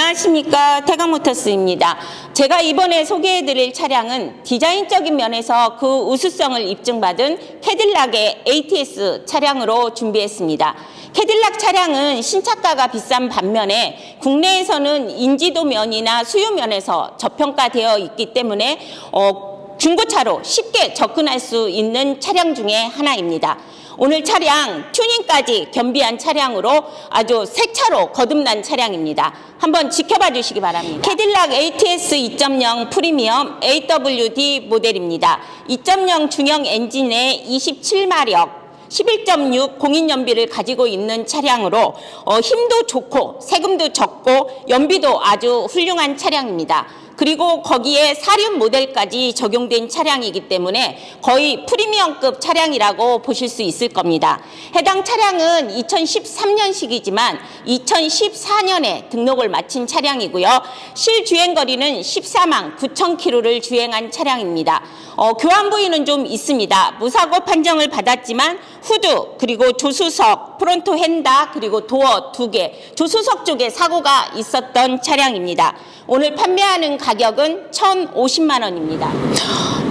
안녕하십니까 태강모터스입니다. 제가 이번에 소개해드릴 차량은 디자인적인 면에서 그 우수성을 입증받은 캐딜락의 ATS 차량으로 준비했습니다. 캐딜락 차량은 신차가가 비싼 반면에 국내에서는 인지도 면이나 수요 면에서 저평가되어 있기 때문에 어, 중고차로 쉽게 접근할 수 있는 차량 중에 하나입니다. 오늘 차량 튜닝까지 겸비한 차량으로 아주 새 차로 거듭난 차량입니다. 한번 지켜봐 주시기 바랍니다. 캐딜락 ATS 2.0 프리미엄 AWD 모델입니다. 2.0 중형 엔진에 27마력 11.6 공인연비를 가지고 있는 차량으로 어, 힘도 좋고 세금도 적고 연비도 아주 훌륭한 차량입니다. 그리고 거기에 사륜 모델까지 적용된 차량이기 때문에 거의 프리미엄급 차량이라고 보실 수 있을 겁니다. 해당 차량은 2013년식이지만 2014년에 등록을 마친 차량이고요. 실주행 거리는 14만 9천 킬로를 주행한 차량입니다. 어, 교환 부위는 좀 있습니다. 무사고 판정을 받았지만 후드 그리고 조수석, 프론토 핸다 그리고 도어 두 개, 조수석 쪽에 사고가 있었던 차량입니다. 오늘 판매하는 가 격은 1,050만 원입니다.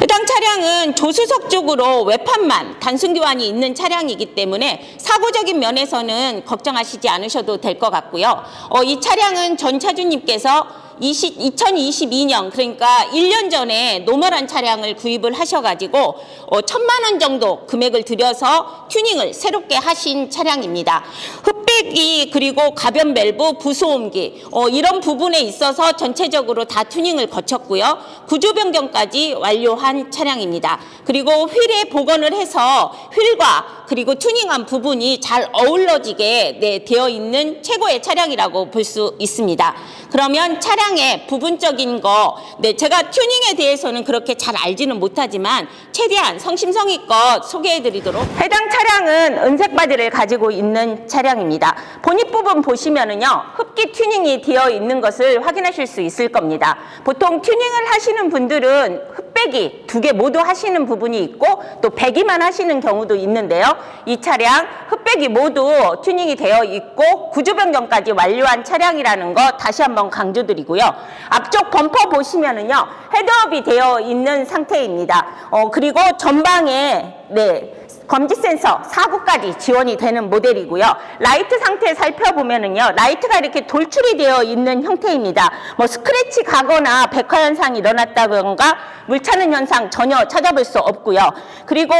해당 차량은 조수석 쪽으로 외판만 단순 교환이 있는 차량이기 때문에 사고적인 면에서는 걱정하시지 않으셔도 될 것 같고요. 어, 이 차량은 전 차주님께서 20, 2022년 그러니까 1년 전에 노멀한 차량을 구입을 하셔가지고 어, 천만 원 정도 금액을 들여서 튜닝을 새롭게 하신 차량입니다. 흑 백이 그리고 가변 밸브 부소음기 어, 이런 부분에 있어서 전체적으로 다 튜닝을 거쳤고요. 구조 변경까지 완료한 차량입니다. 그리고 휠에 복원을 해서 휠과 그리고 튜닝한 부분이 잘 어울러지게 네, 되어 있는 최고의 차량이라고 볼 수 있습니다. 그러면 차량의 부분적인 거, 네, 제가 튜닝에 대해서는 그렇게 잘 알지는 못하지만 최대한 성심성의껏 소개해 드리도록. 해당 차량은 은색 바디를 가지고 있는 차량입니다. 본입 부분 보시면은요, 흡기 튜닝이 되어 있는 것을 확인하실 수 있을 겁니다. 보통 튜닝을 하시는 분들은 흑백이 두개 모두 하시는 부분이 있고 또 배기만 하시는 경우도 있는데요. 이 차량 흑백이 모두 튜닝이 되어 있고 구조 변경까지 완료한 차량이라는 거 다시 한번 강조드리고요. 앞쪽 범퍼 보시면은요. 헤드업이 되어 있는 상태입니다. 어 그리고 전방에 네. 검지 센서 4구까지 지원이 되는 모델이고요. 라이트 상태 살펴보면은요. 라이트가 이렇게 돌출이 되어 있는 형태입니다. 뭐 스크래치 가거나 백화 현상이 일어났다던가 물 차는 현상 전혀 찾아볼 수 없고요. 그리고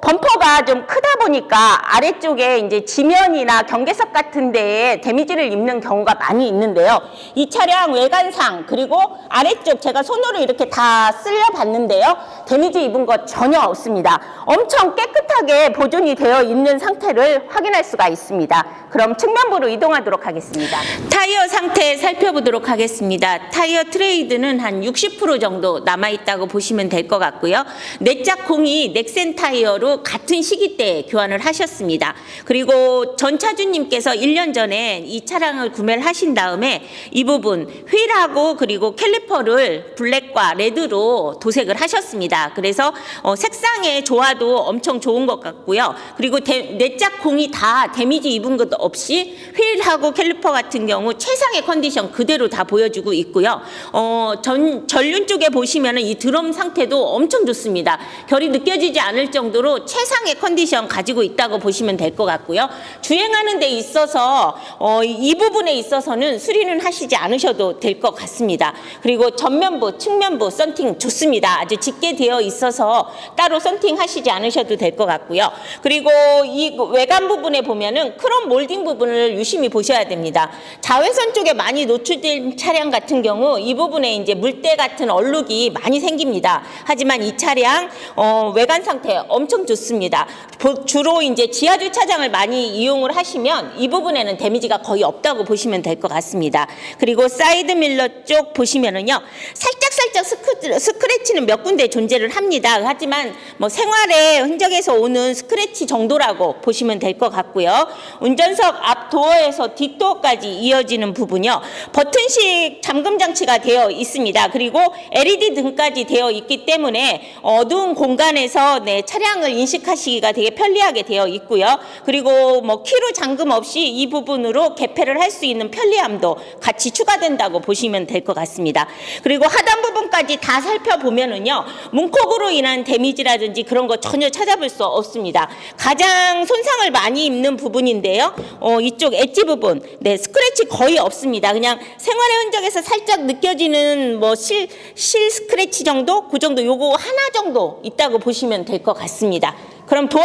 범퍼가 좀 크다 보니까 아래쪽에 이제 지면이나 경계석 같은 데에 데미지를 입는 경우가 많이 있는데요. 이 차량 외관상 그리고 아래쪽 제가 손으로 이렇게 다 쓸려 봤는데요. 데미지 입은 것 전혀 없습니다. 엄청 깨끗하게 보존이 되어 있는 상태를 확인할 수가 있습니다. 그럼 측면부로 이동하도록 하겠습니다. 타이어 상태 살펴보도록 하겠습니다. 타이어 트레이드는 한 60% 정도 남아있다고 보시면 될 것 같고요. 내짝 공이 넥센 타이어로 같은 시기 때 교환을 하셨습니다. 그리고 전 차주님께서 1년 전에 이 차량을 구매를 하신 다음에 이 부분 휠하고 그리고 캘리퍼를 블랙과 레드로 도색을 하셨습니다. 그래서 어, 색상의 조화도 엄청 좋은 것 같고요. 그리고 데, 내짝 공이 다 데미지 입은 것 없이 휠하고 캘리퍼 같은 경우 최상의 컨디션 그대로 다 보여주고 있고요. 어, 전, 전륜 쪽에 보시면은 이 드럼 상태도 엄청 좋습니다. 결이 느껴지지 않을 정도로 최상의 컨디션 가지고 있다고 보시면 될 것 같고요. 주행하는 데 있어서 어, 이 부분에 있어서는 수리는 하시지 않으셔도 될 것 같습니다. 그리고 전면부, 측면부 썬팅 좋습니다. 아주 짙게 되어 있어서 따로 썬팅 하시지 않으셔도 될 것 같고요. 그리고 이 외관 부분에 보면은 크롬 몰딩 부분을 유심히 보셔야 됩니다. 자외선 쪽에 많이 노출된 차량 같은 경우 이 부분에 이제 물때 같은 얼룩이 많이 생깁니다. 하지만 이 차량 어, 외관 상태 엄청 좋습니다. 보- 주로 이제 지하 주차장을 많이 이용을 하시면 이 부분에는 데미지가 거의 없다고 보시면 될 것 같습니다. 그리고 사이드 밀러 쪽 보시면은요 살짝 살짝 스크, 스크래치는 몇 군데 존재를 합니다. 하지만 뭐 생활의 흔적에서 오는 스크래치 정도라고 보시면 될 것 같고요. 운전석 조수석 앞 도어에서 뒷도어까지 이어지는 부분요. 버튼식 잠금 장치가 되어 있습니다. 그리고 LED 등까지 되어 있기 때문에 어두운 공간에서 네, 차량을 인식하시기가 되게 편리하게 되어 있고요. 그리고 뭐 키로 잠금 없이 이 부분으로 개폐를 할 수 있는 편리함도 같이 추가된다고 보시면 될 것 같습니다. 그리고 하단 부분까지 다 살펴보면은요. 문콕으로 인한 데미지라든지 그런 거 전혀 찾아볼 수 없습니다. 가장 손상을 많이 입는 부분인데요. 어, 이쪽 엣지 부분, 네, 스크래치 거의 없습니다. 그냥 생활의 흔적에서 살짝 느껴지는 뭐 실, 실 스크래치 정도? 그 정도 요거 하나 정도 있다고 보시면 될 것 같습니다. 그럼 도어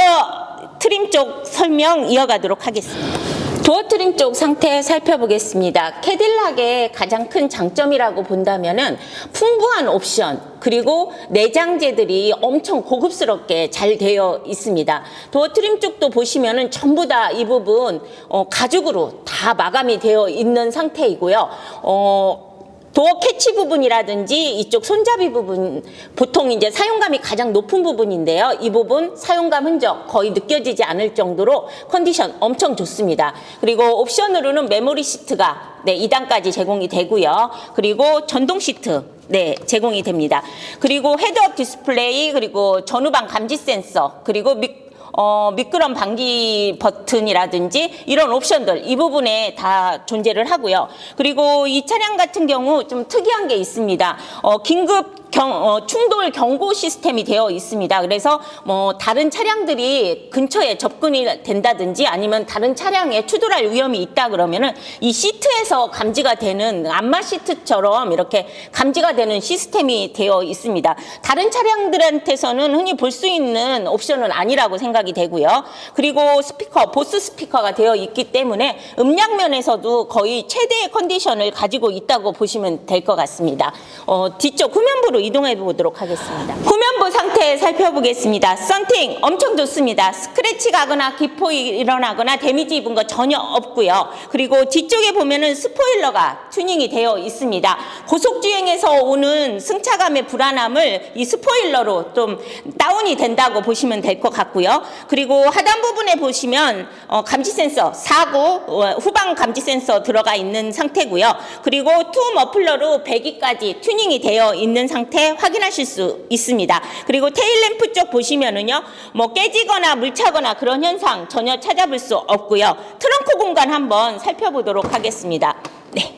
트림 쪽 설명 이어가도록 하겠습니다. 도어 트림 쪽 상태 살펴보겠습니다. 캐딜락의 가장 큰 장점이라고 본다면은 풍부한 옵션 그리고 내장재들이 엄청 고급스럽게 잘 되어 있습니다. 도어 트림 쪽도 보시면은 전부 다 이 부분 어, 가죽으로 다 마감이 되어 있는 상태이고요. 어, 도어 캐치 부분이라든지 이쪽 손잡이 부분 보통 이제 사용감이 가장 높은 부분인데요. 이 부분 사용감 흔적 거의 느껴지지 않을 정도로 컨디션 엄청 좋습니다. 그리고 옵션으로는 메모리 시트가 네, 2단까지 제공이 되고요. 그리고 전동 시트 네, 제공이 됩니다. 그리고 헤드업 디스플레이 그리고 전후방 감지 센서 그리고 미, 어, 미끄럼 방지 버튼이라든지 이런 옵션들 이 부분에 다 존재를 하고요. 그리고 이 차량 같은 경우 좀 특이한 게 있습니다. 어, 긴급 경, 어, 충돌 경고 시스템이 되어 있습니다. 그래서 뭐 다른 차량들이 근처에 접근이 된다든지 아니면 다른 차량에 추돌할 위험이 있다 그러면은 이 시트에서 감지가 되는 안마 시트처럼 이렇게 감지가 되는 시스템이 되어 있습니다. 다른 차량들한테서는 흔히 볼 수 있는 옵션은 아니라고 생각이 되고요. 그리고 스피커, 보스 스피커가 되어 있기 때문에 음량 면에서도 거의 최대의 컨디션을 가지고 있다고 보시면 될 것 같습니다. 어, 뒤쪽 후면부로 이동해 보도록 하겠습니다. 후면부 상태 살펴보겠습니다. 썬팅 엄청 좋습니다. 스크래치 가거나 기포 일어나거나 데미지 입은 거 전혀 없고요. 그리고 뒤쪽에 보면은 스포일러가 튜닝이 되어 있습니다. 고속주행에서 오는 승차감의 불안함을 이 스포일러로 좀 다운이 된다고 보시면 될 것 같고요. 그리고 하단 부분에 보시면 어, 감지 센서 4구 어, 후방 감지 센서 들어가 있는 상태고요. 그리고 투 머플러로 배기까지 튜닝이 되어 있는 상태 확인하실 수 있습니다. 그리고 테일 램프 쪽 보시면은요. 뭐 깨지거나 물 차거나 그런 현상 전혀 찾아볼 수 없고요. 트렁크 공간 한번 살펴보도록 하겠습니다. 네.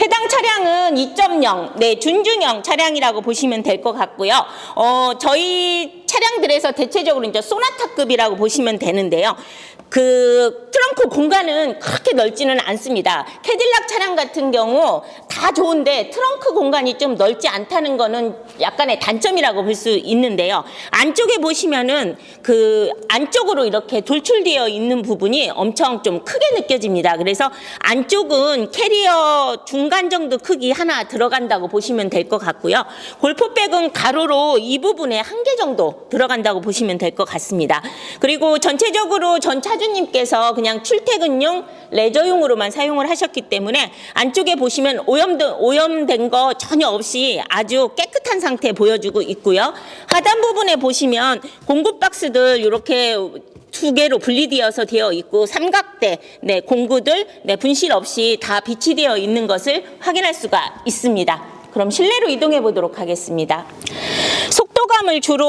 해당 차량은 2.0, 네, 준중형 차량이라고 보시면 될 것 같고요. 어, 저희 차량들에서 대체적으로 이제 소나타급이라고 보시면 되는데요. 그 트렁크 공간은 그렇게 넓지는 않습니다. 캐딜락 차량 같은 경우 다 좋은데 트렁크 공간이 좀 넓지 않다는 거는 약간의 단점이라고 볼 수 있는데요. 안쪽에 보시면은 그 안쪽으로 이렇게 돌출되어 있는 부분이 엄청 좀 크게 느껴집니다. 그래서 안쪽은 캐리어 중간 정도 크기 하나 들어간다고 보시면 될 것 같고요. 골프백은 가로로 이 부분에 한 개 정도 들어간다고 보시면 될 것 같습니다. 그리고 전체적으로 전차 주님께서 그냥 출퇴근용 레저용으로만 사용을 하셨기 때문에 안쪽에 보시면 오염된, 오염된 거 전혀 없이 아주 깨끗한 상태 보여주고 있고요. 하단 부분에 보시면 공구 박스들 이렇게 두 개로 분리되어서 되어 있고 삼각대 네, 공구들 네, 분실 없이 다 비치되어 있는 것을 확인할 수가 있습니다. 그럼 실내로 이동해 보도록 하겠습니다. 속도감을 주로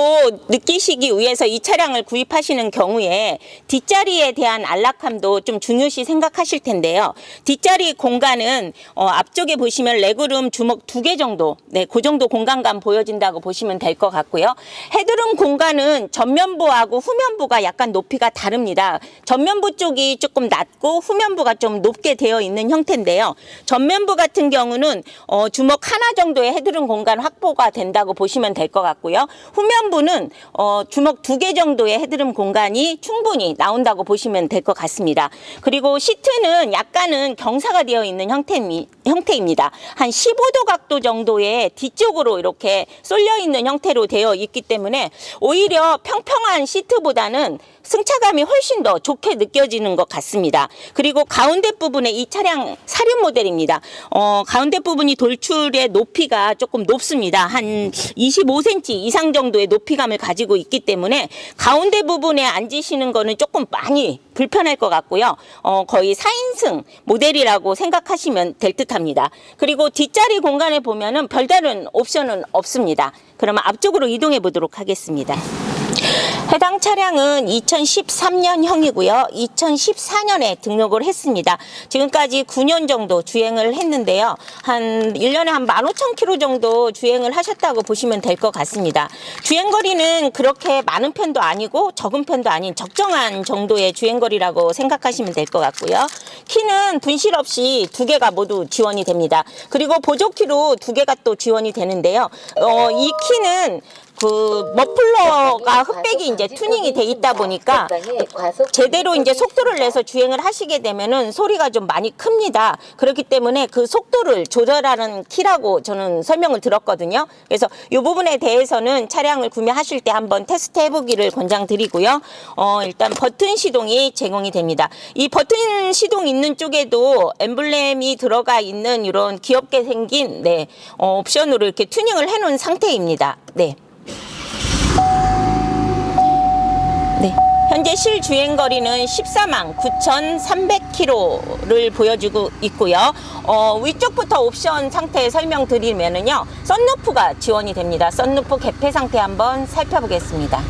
느끼시기 위해서 이 차량을 구입하시는 경우에 뒷자리에 대한 안락함도 좀 중요시 생각하실 텐데요. 뒷자리 공간은 어, 앞쪽에 보시면 레그룸 주먹 두 개 정도, 네, 그 정도 공간감 보여진다고 보시면 될 것 같고요. 헤드룸 공간은 전면부하고 후면부가 약간 높이가 다릅니다. 전면부 쪽이 조금 낮고 후면부가 좀 높게 되어 있는 형태인데요. 전면부 같은 경우는 어, 주먹 하나 정도의 헤드룸 공간 확보가 된다고 보시면 될 것 같고요. 후면부는 어, 주먹 두 개 정도의 헤드룸 공간이 충분히 나온다고 보시면 될 것 같습니다. 그리고 시트는 약간은 경사가 되어 있는 형태입니, 형태입니다. 한 15도 각도 정도의 뒤쪽으로 이렇게 쏠려 있는 형태로 되어 있기 때문에 오히려 평평한 시트보다는 승차감이 훨씬 더 좋게 느껴지는 것 같습니다. 그리고 가운데 부분에 이 차량 사륜 모델입니다. 어, 가운데 부분이 돌출의 높이가 조금 높습니다. 한 25cm 이상 정도의 높이감을 가지고 있기 때문에 가운데 부분에 앉으시는 거는 조금 많이 불편할 것 같고요. 어, 거의 4인승 모델이라고 생각하시면 될 듯합니다. 그리고 뒷자리 공간에 보면은 별다른 옵션은 없습니다. 그러면 앞쪽으로 이동해 보도록 하겠습니다. 해당 차량은 2013년형이고요. 2014년에 등록을 했습니다. 지금까지 9년 정도 주행을 했는데요. 한 1년에 한 15,000km 정도 주행을 하셨다고 보시면 될 것 같습니다. 주행거리는 그렇게 많은 편도 아니고 적은 편도 아닌 적정한 정도의 주행거리라고 생각하시면 될 것 같고요. 키는 분실 없이 두 개가 모두 지원이 됩니다. 그리고 보조키로 두 개가 또 지원이 되는데요. 어, 이 키는 그 머플러가 흑백이 이제 튜닝이 돼 있다 보니까 제대로 이제 속도를 내서 주행을 하시게 되면은 소리가 좀 많이 큽니다. 그렇기 때문에 그 속도를 조절하는 키라고 저는 설명을 들었거든요. 그래서 이 부분에 대해서는 차량을 구매하실 때 한번 테스트 해보기를 권장드리고요. 어, 일단 버튼 시동이 제공이 됩니다. 이 버튼 시동 있는 쪽에도 엠블렘이 들어가 있는 이런 귀엽게 생긴 네, 어, 옵션으로 이렇게 튜닝을 해놓은 상태입니다. 네. 네. 현재 실주행 거리는 14만 9,300km를 보여주고 있고요. 어, 위쪽부터 옵션 상태 설명드리면은요. 썬루프가 지원이 됩니다. 썬루프 개폐 상태 한번 살펴보겠습니다.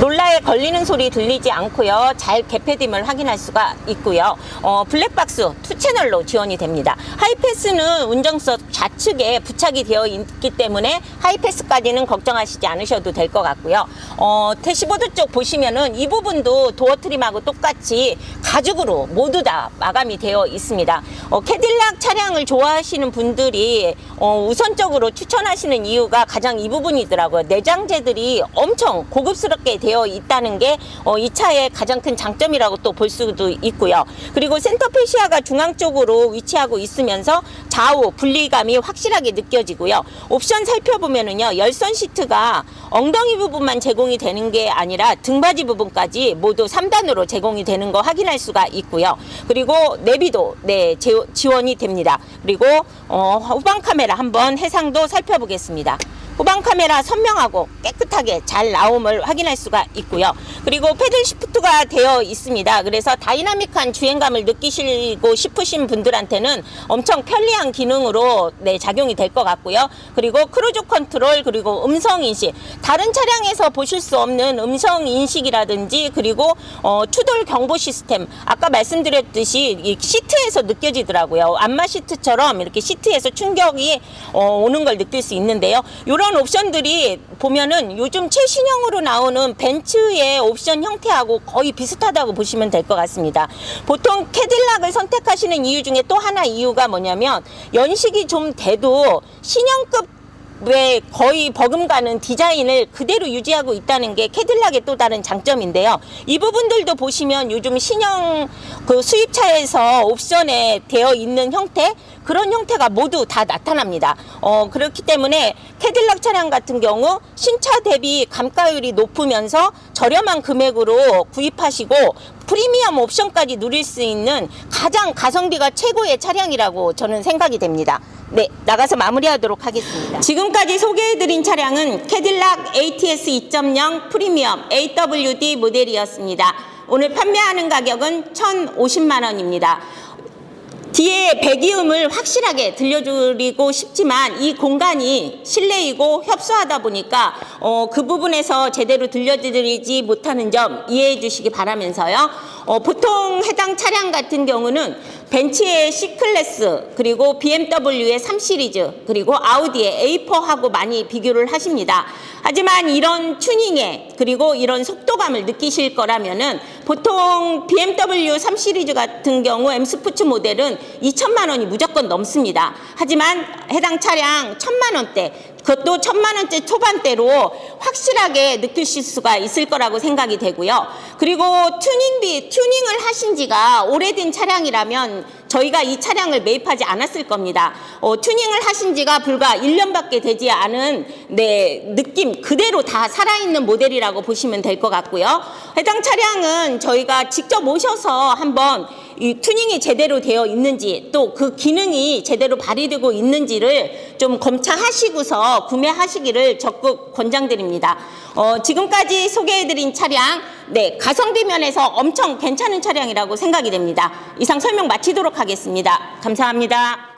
롤라에 걸리는 소리 들리지 않고요. 잘 개폐됨을 확인할 수가 있고요. 어, 블랙박스 투 채널로 지원이 됩니다. 하이패스는 운전석 좌측에 부착이 되어 있기 때문에 하이패스까지는 걱정하시지 않으셔도 될 것 같고요. 어, 대시보드 쪽 보시면은 이 부분도 도어 트림하고 똑같이 가죽으로 모두 다 마감이 되어 있습니다. 어, 캐딜락 차량을 좋아하시는 분들이 어, 우선적으로 추천하시는 이유가 가장 이 부분이더라고요. 내장재들이 엄청 고급스럽게 되어 있다 는게 어, 이 차의 가장 큰 장점이라고 또 볼 수도 있고요. 그리고 센터 페시아가 중앙 쪽으로 위치하고 있으면서 좌우 분리감이 확실하게 느껴지고요. 옵션 살펴보면은요, 열선 시트가 엉덩이 부분만 제공이 되는 게 아니라 등받이 부분까지 모두 3단으로 제공이 되는 거 확인할 수가 있고요. 그리고 내비도 네 제- 지원이 됩니다. 그리고 어, 후방 카메라 한번 해상도 살펴보겠습니다. 후방 카메라 선명하고 깨끗하게 잘 나옴을 확인할 수가 있고요. 그리고 패들 시프트가 되어 있습니다. 그래서 다이나믹한 주행감을 느끼시고 싶으신 분들한테는 엄청 편리한 기능으로 네, 작용이 될 것 같고요. 그리고 크루즈 컨트롤 그리고 음성 인식 다른 차량에서 보실 수 없는 음성 인식이라든지 그리고 어, 추돌 경보 시스템 아까 말씀드렸듯이 이 시트에서 느껴지더라고요. 안마 시트처럼 이렇게 시트에서 충격이 어, 오는 걸 느낄 수 있는데요. 이런 옵션들이 보면은 요즘 최신형으로 나오는 벤츠의 옵션 형태하고 거의 비슷하다고 보시면 될 것 같습니다. 보통 캐딜락을 선택하시는 이유 중에 또 하나 이유가 뭐냐면 연식이 좀 돼도 신형급 왜 거의 버금가는 디자인을 그대로 유지하고 있다는 게 캐딜락의 또 다른 장점인데요. 이 부분들도 보시면 요즘 신형 그 수입차에서 옵션에 되어 있는 형태 그런 형태가 모두 다 나타납니다. 어, 그렇기 때문에 캐딜락 차량 같은 경우 신차 대비 감가율이 높으면서 저렴한 금액으로 구입하시고 프리미엄 옵션까지 누릴 수 있는 가장 가성비가 최고의 차량이라고 저는 생각이 됩니다. 네, 나가서 마무리하도록 하겠습니다. 지금까지 소개해드린 차량은 캐딜락 ATS 2.0 프리미엄 AWD 모델이었습니다. 오늘 판매하는 가격은 1,050만 원입니다. 뒤에 배기음을 확실하게 들려드리고 싶지만 이 공간이 실내이고 협소하다 보니까 어, 그 부분에서 제대로 들려드리지 못하는 점 이해해 주시기 바라면서요. 어, 보통 해당 차량 같은 경우는 벤츠의 C클래스 그리고 BMW의 3 시리즈 그리고 아우디의 A4하고 많이 비교를 하십니다. 하지만 이런 튜닝에 그리고 이런 속도감을 느끼실 거라면은 보통 BMW 3 시리즈 같은 경우 M 스포츠 모델은 2천만 원이 무조건 넘습니다. 하지만 해당 차량 1천만 원대 그것도 천만 원대 초반대로 확실하게 느끼실 수가 있을 거라고 생각이 되고요. 그리고 튜닝비 튜닝을 하신 지가 오래된 차량이라면 저희가 이 차량을 매입하지 않았을 겁니다. 어, 튜닝을 하신 지가 불과 1년밖에 되지 않은 네, 느낌 그대로 다 살아있는 모델이라고 보시면 될 것 같고요. 해당 차량은 저희가 직접 오셔서 한번 이 튜닝이 제대로 되어 있는지 또 그 기능이 제대로 발휘되고 있는지를 좀 검차하시고서 구매하시기를 적극 권장드립니다. 어, 지금까지 소개해드린 차량, 네, 가성비 면에서 엄청 괜찮은 차량이라고 생각이 됩니다. 이상 설명 마치도록 하겠습니다. 감사합니다.